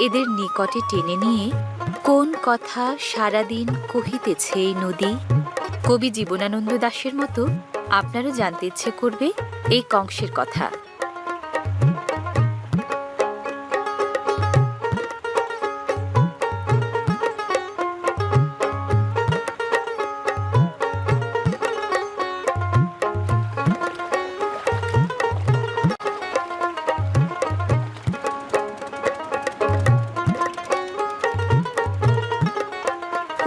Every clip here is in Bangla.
এদের নিকটে টেনে নিয়ে কোন কথা সারাদিন কহিতেছে এই নদী? কবি জীবনানন্দ দাসের মতো আপনারও জানতে ইচ্ছে করবে এই কংসের কথা।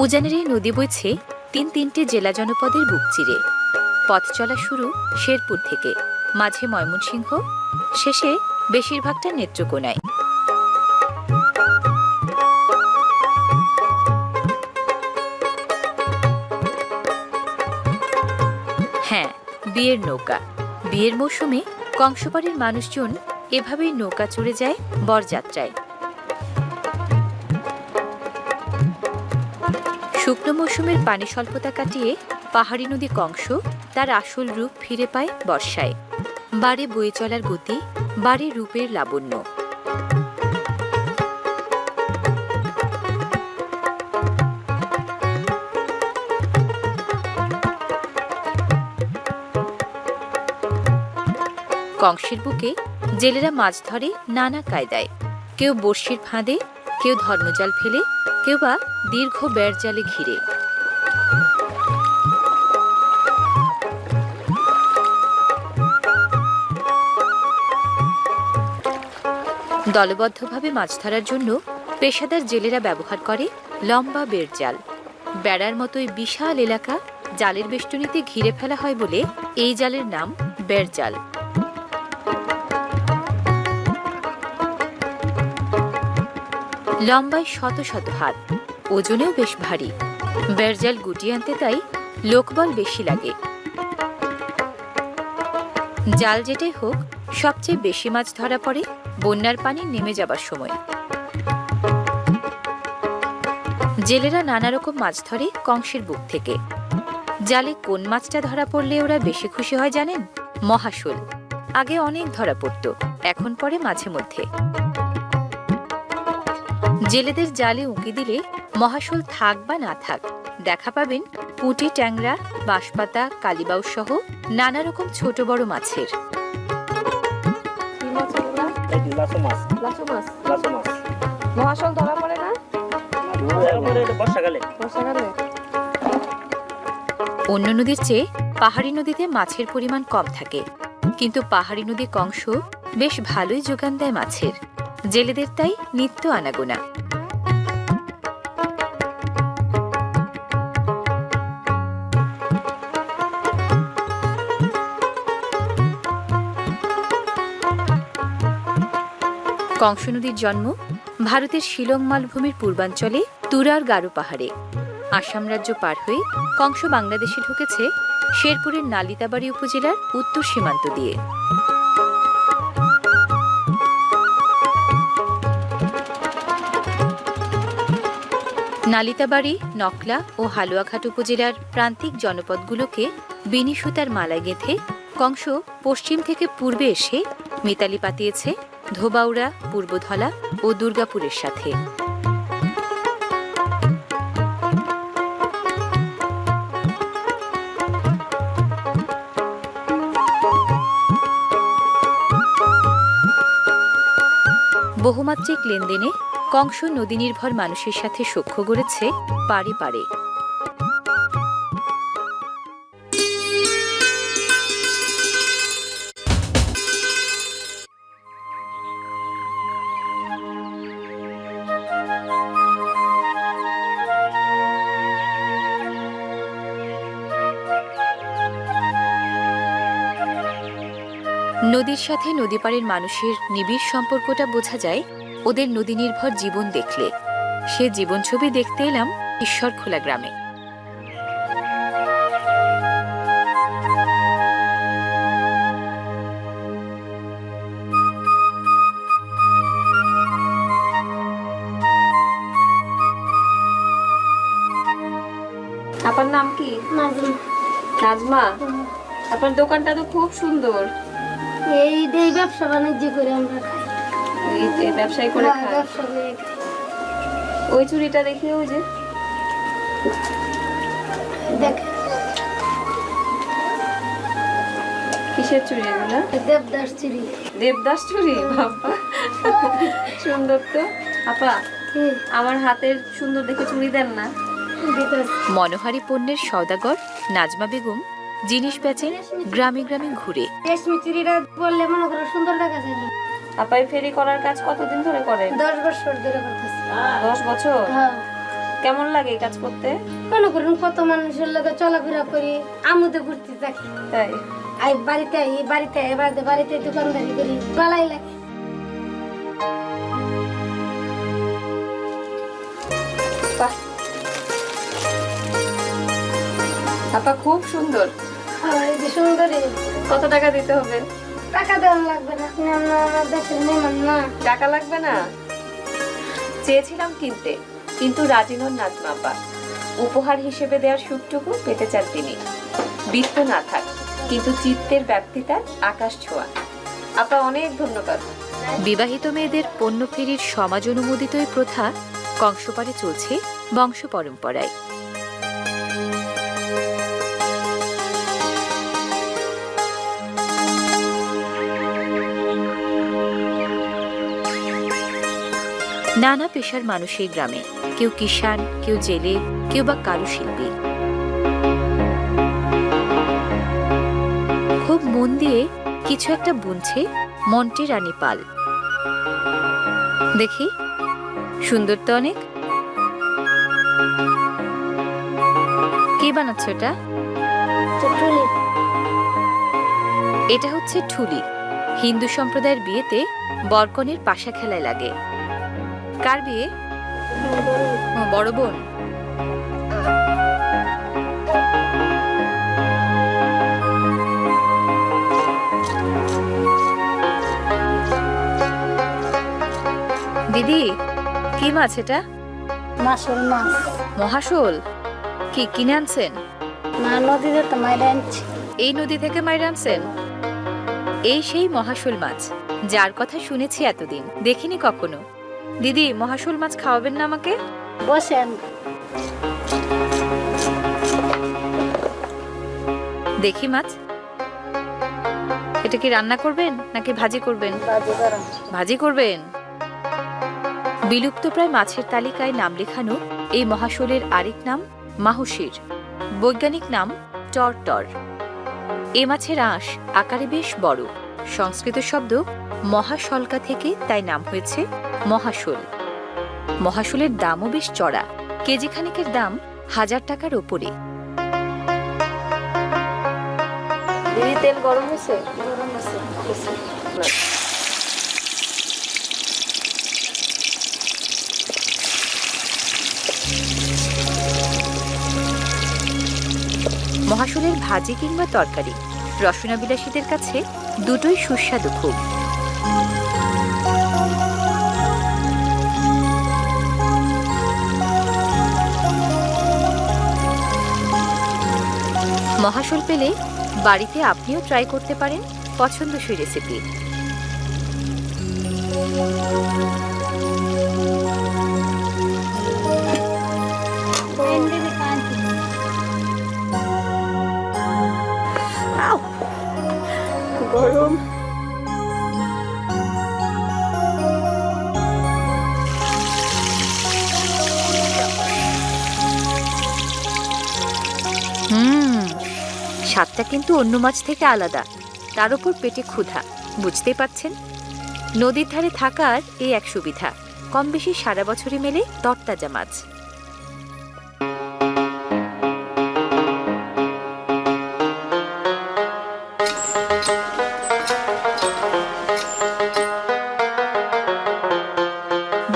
উজানের এই নদী বইছে তিন তিনটে জেলা জনপদের বুক চিরে। পথ চলা শুরু শেরপুর থেকে। মাঝে ময়মনসিংহ, শেষে বেশিরভাগটা নেত্রকোনায়। হ্যাঁ বিয়ের নৌকা। বিয়ের মৌসুমে কংসপাড়ের মানুষজন এভাবেই নৌকা চড়ে যায় বরযাত্রায়। শুকনো মৌসুমের পানি স্বল্পতা কাটিয়ে পাহাড়ি নদী কংস তার আসল রূপ ফিরে পায় বর্ষায়। বাড়ে বয়ে চলার গতি, বাড়ে রূপের লাবণ্য। কংসের বুকে জেলেরা মাছ ধরে নানা কায়দায়। কেউ বড়শির ফাঁদে, কেউ ধর্মজাল ফেলে কেউ বা দীর্ঘ বেড় জালে ঘিরে। দলবদ্ধভাবে মাছ ধরার জন্য পেশাদার জেলেরা ব্যবহার করে লম্বা বেড় জাল। বেড়ার মতোই বিশাল এলাকা জালের বেষ্টনীতে ঘিরে ফেলা হয় বলে এই জালের নাম বেড় লম্বায় শত শত হাত। ওজনেও বেশ ভারী। বেড়জাল গুটিয়ে আনতে তাই লোকবল বেশি লাগে। জাল যেটাই হোক, সবচেয়ে বেশি মাছ ধরা পড়ে বন্যার পানি নেমে যাবার সময়। জেলেরা নানা রকম মাছ ধরে কংসের বুক থেকে। জালে কোন মাছটা ধরা পড়লে ওরা বেশি খুশি হয় জানেন? মহাশোল। আগে অনেক ধরা পড়তো, এখন পরে মাঝে মধ্যে। জেলেদের জালে উঁকি দিলে মহাশোল থাক বা না থাক দেখা পাবেন পুঁটি ট্যাংরা বাঁশপাতা কালিবাউ সহ নানা রকম ছোট বড় মাছের। মহাশল ধরা পড়ে না? অন্য নদীর চেয়ে পাহাড়ি নদীতে মাছের পরিমাণ কম থাকে কিন্তু পাহাড়ি নদী কংস বেশ ভালোই যোগান দেয় মাছের। জেলেদের তাই নিত্য আনাগোনা। কংস নদীর জন্ম ভারতের শিলং মালভূমির পূর্বাঞ্চলে তুরার গারো পাহাড়ে। আসাম রাজ্য পার হয়ে কংস বাংলাদেশে ঢুকেছে শেরপুরের নালিতাবাড়ি উপজেলার উত্তর সীমান্ত দিয়ে। নালিতাবাড়ি, নকলা ও হালুয়াঘাট উপজেলার প্রান্তিক জনপদগুলোকে বিনি সুতার মালায় গেঁথে কংস পশ্চিম থেকে পূর্বে এসে মিতালি পাতিয়েছে ধোবাউড়া, পূর্বধলা ও দুর্গাপুরের সাথে। বহুমাত্রিক লেনদেনে কংস নদী নির্ভর মানুষের সাথে সখ্য গড়েছে পারে পারে। নদীর সাথে নদী পাড়ের মানুষের নিবিড় সম্পর্কটা বোঝা যায় ওদের নদী নির্ভর জীবন দেখলে। সে জীবন ছবি দেখতে এলাম ঈশ্বর খোলা গ্রামে। আপনার নাম কি? নাজমা। আপনার দোকানটা তো খুব সুন্দর। এই এই ব্যবসা বাণিজ্য করে আমরা খাই। এই- এই ব্যবসায়ী করে হ্যাঁ, ব্যবসা করে ওই চুড়িটা দেখি ওই যে। দেখ। কিসের এগুলো? দেবদাস চুরি দেবদাস চুড়ি? বাবা। সুন্দর তো। আপা আমার হাতের সুন্দর দেখে চুরি দেন না। মনোহারি পণ্যের সওদাগর নাজমা বেগম জিনিস বেচেন গ্রামে গ্রামে ঘুরে। রেশমি চুরিটা বললে মনে করো সুন্দর দেখা যায় আপাই ফেরি করার কাজ কতদিন ধরে করেন দশ বছর ধরে করতেছি। দশ বছর? হ্যাঁ। কেমন লাগে এই কাজ করতে? মনে করুন কত মানুষের লোকে চলাফেরা করি আমুদে ঘুরতে থাকি তাই? আই বাড়িতে আই বাড়িতে আই বাড়িতে বাড়িতে দোকানদারি করি ভালাই লাগে বাহ। আপা খুব সুন্দর। যে কত টাকা দিতে হবে? টাকা দেওয়া লাগবে না আপনি আমার দেশের মেহমান না। টাকা লাগবে না? চেয়েছিলাম কিনতে কিন্তু রাজি নন নাজমা আপা। উপহার হিসেবে দেওয়ার সুখটুকু পেতে চান তিনি। বৃত্ত না থাক কিন্তু চিত্তের ব্যাপ্তিটা আকাশ ছোঁয়া। আপা অনেক ধন্যবাদ। বিবাহিত মেয়েদের পণ্য ফেরির সমাজ অনুমোদিত এই প্রথা কংসপাড়ে চলছে বংশ পরম্পরায়। নানা পেশার মানুষ এই গ্রামে। কেউ কিষান কেউ জেলে, কেউ বা কারুশিল্পী খুব মন দিয়ে কিছু একটা বুনছে মন্টি রানী পাল। দেখি, সুন্দর তো অনেক। কে বানাচ্ছ এটা এটা হচ্ছে ঠুলি। হিন্দু সম্প্রদায়ের বিয়েতে বরকনের পাশা খেলায় লাগে। কার বিয়ে? ও, বড় বোন। দিদি কি মাছ এটা? মাসুর মাছ। মহাশোল? কি কিনে আনছেন? না নদীতে তো মাইরে আনছি। এই নদী থেকে মাইরে আনছেন? এই সেই মহাশোল মাছ যার কথা শুনেছি এতদিন দেখিনি কখনো। দিদি মহাশোল মাছ খাওয়াবেন না আমাকে? বসেন। দেখি মাছ। এটা কি রান্না করবেন নাকি ভাজি করবেন? ভাজি করবেন? বিলুপ্তপ্রায় মাছের তালিকায় নাম লেখানো এই মহাশোলের আরেক নাম মাহুশির। বৈজ্ঞানিক নাম টরটর। এ মাছের আঁশ আকারে বেশ বড়। সংস্কৃত শব্দ মহাশলকা থেকে তাই নাম হয়েছে মহাশোল। মহাশোলের দামও বেশ চড়া। কেজি খানিকের দাম হাজার টাকার ওপরে। দিদি তেল গরম হয়েছে? গরম আছে মহাশোলের ভাজি কিংবা তরকারি। রসনাবিলাসীদের কাছে দুটোই সুস্বাদু খুব। মহাশোল পেলে বাড়িতে আপনিও ট্রাই করতে পারেন পছন্দসই রেসিপি গরম। স্বাদটা কিন্তু অন্য মাছ থেকে আলাদা। তার উপর পেটে ক্ষুধা, বুঝতেই পারছেন? নদীর ধারে থাকার এই এক সুবিধা কম বেশি সারা বছরই মেলে তরতাজা মাছ।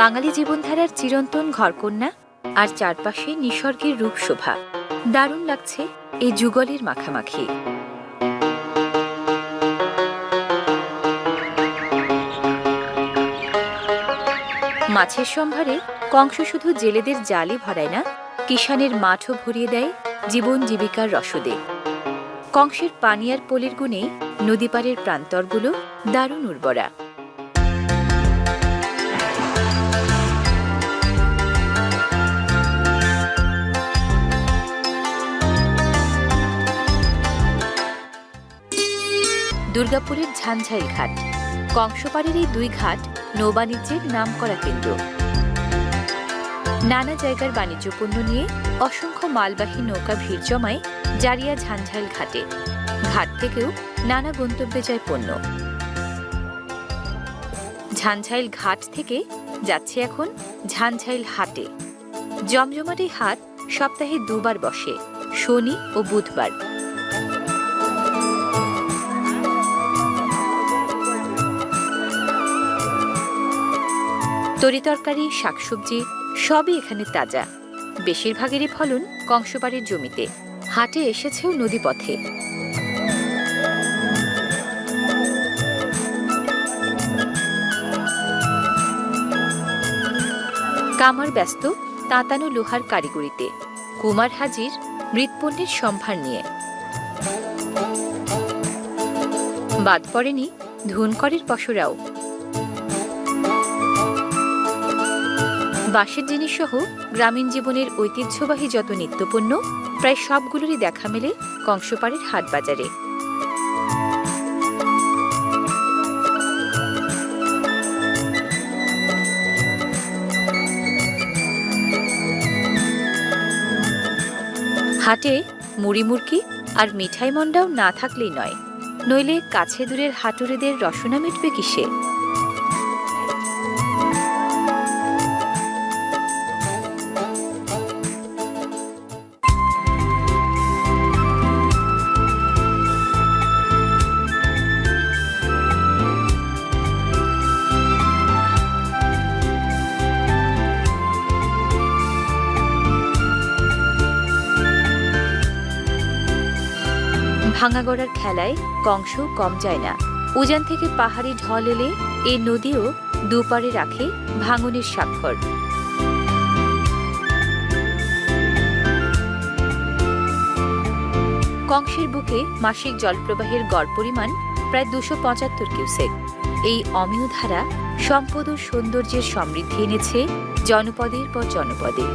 বাঙালি জীবনধারার চিরন্তন ঘরকন্যা আর চারপাশে নিসর্গের রূপ শোভা দারুণ লাগছে এই যুগলের মাখামাখি। মাছের সম্ভারে কংস শুধু জেলেদের জালে ভরায় না কিষানের মাঠও ভরিয়ে দেয় জীবন জীবিকার রসদে। কংসের পানিয়ার পলির গুণে নদীপাড়ের প্রান্তরগুলো দারুণ উর্বরা। দুর্গাপুরের ঝাঞ্ঝাইল ঘাট। কংসপাড়ের এই দুই ঘাট নৌবাণিজ্যের নামকরা কেন্দ্র। নানা জায়গার বাণিজ্য পণ্য নিয়ে অসংখ্য মালবাহী নৌকা ভিড় জমায় জারিয়া ঝাঞ্ঝাইল ঘাটে। ঘাট থেকেও নানা গন্তব্যে যায় পণ্য। ঝাঞ্ঝাইল ঘাট থেকে যাচ্ছে এখন ঝাঞ্ঝাইল হাটে। জমজমাট হাট সপ্তাহে দুবার বসে, শনি ও বুধবার। তরিতরকারি, শাকসবজি সবই এখানে তাজা। বেশিরভাগেরই ফলন কংসবাড়ির জমিতে। হাটে এসেছেও নদীপথে। কামার ব্যস্ত, তাঁতানো লোহার কারিগরিতে। কুমার হাজির মৃৎপণ্যের সম্ভার নিয়ে। বাদ পড়েনি ধুনকরের পশরাও। বাঁশের জিনিস সহ গ্রামীণ জীবনের ঐতিহ্যবাহী যত নিত্যপণ্য, প্রায় সবগুলোরই দেখা মেলে কংসপাড়ের হাট বাজারে হাটে মুড়ি মুড়কি আর মিঠাই মন্ডাও না থাকলেই নয়। নইলে কাছে দূরের হাটুরেদের রসনা মিটবে কিসে? ভাঙাগড়ার খেলায় কংস কম যায় না। উজান থেকে পাহাড়ি ঢল এলে এই নদীও দুপারে রাখে ভাঙনের স্বাক্ষর। কংসের বুকে মাসিক জলপ্রবাহের গড় পরিমাণ প্রায় দুশো পঁচাত্তর কিউসেক। এই অমিয় ধারা সম্পদ ও সৌন্দর্যের সমৃদ্ধি এনেছে জনপদের পর জনপদে।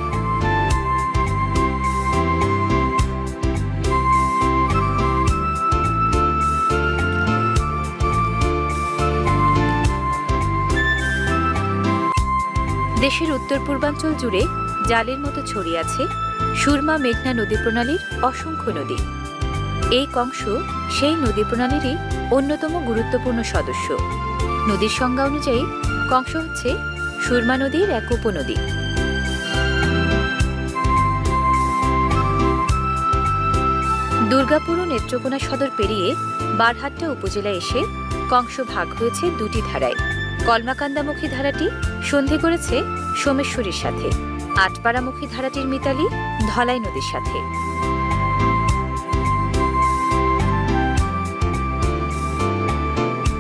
দেশের উত্তর পূর্বাঞ্চল জুড়ে জালের মতো ছড়িয়ে আছে সুরমা মেঘনা নদী প্রণালীর অসংখ্য নদী। এই কংস সেই নদী প্রণালীরই অন্যতম গুরুত্বপূর্ণ সদস্য। নদীর সংজ্ঞা অনুযায়ী কংস হচ্ছে সুরমা নদীর এক উপনদী। দুর্গাপুর ও নেত্রকোনা সদর পেরিয়ে বারহাট্টা উপজেলায় এসে কংস ভাগ হয়েছে দুটি ধারায়। কলমাকান্দামুখী ধারাটি সন্ধে করেছে সোমেশ্বরীর সাথে। আটপাড়ামুখী ধারাটির মিতালি ধলাই নদীর সাথে।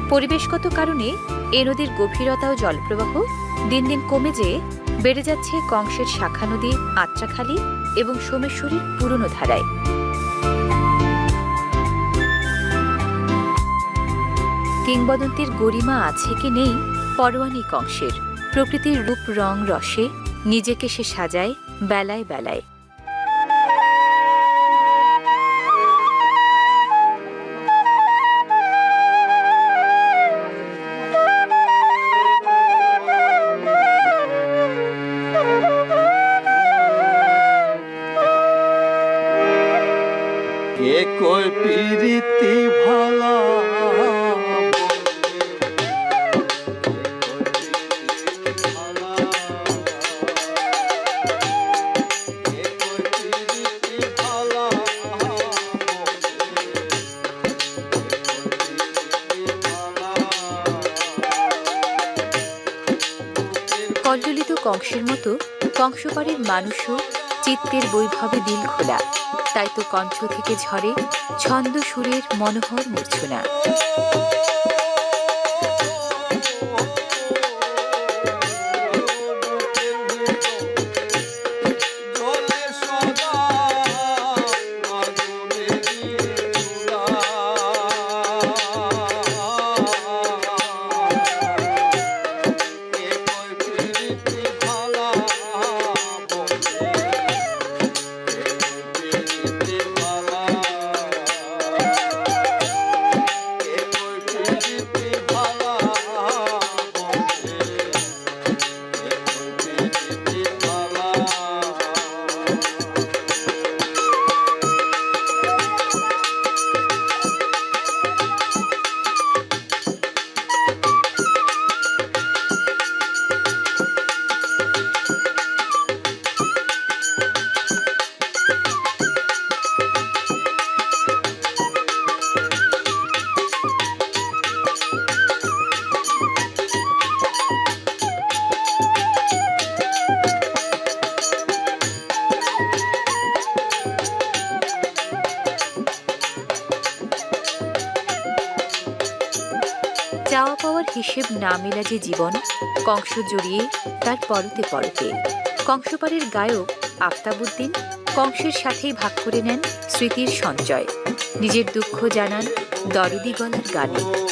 পরিবেশগত কারণে এ নদীর গভীরতা ও জলপ্রবাহ দিন দিন কমে যেয়ে বেড়ে যাচ্ছে কংসের শাখা নদী আত্রাখালী এবং সোমেশ্বরীর পুরনো ধারায়। কিংবদন্তির গরিমা আছে কি নেই পরোয়ানি কংসের প্রকৃতির রূপ রং রসে নিজেকে সে সাজায় বেলায় বেলায়। কংসের মতো কংসপাড়ের মানুষও চিত্তের বৈভবে দিল খোলা। তাই তো কণ্ঠ থেকে ঝরে ছন্দ সুরের মনোহর মূর্ছনা। হিসেব না মেলা যে জীবন, কংস জড়িয়ে তার পরতে পরতে। কংসপাড়ের গায়ক আফতাবুদ্দিন কংসের সাথেই ভাগ করে নেন স্মৃতির সঞ্চয়। নিজের দুঃখ জানান দরদি গলার গানে।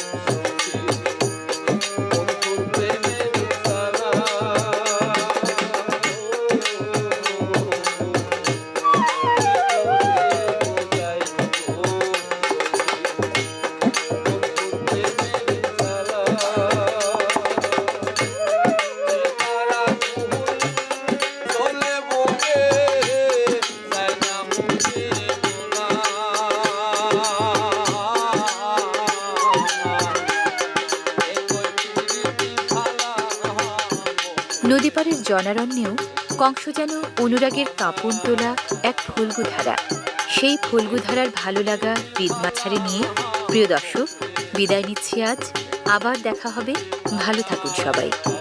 জনারণ্যেও কংস যেন অনুরাগের কাঁপন তোলা এক ফুলগুধারা। ধারা সেই ফুলগুধারার ভালো লাগা বিদমাছারে নিয়ে প্রিয় দর্শক, বিদায় নিচ্ছি আজ। আবার দেখা হবে। ভালো থাকুন সবাই।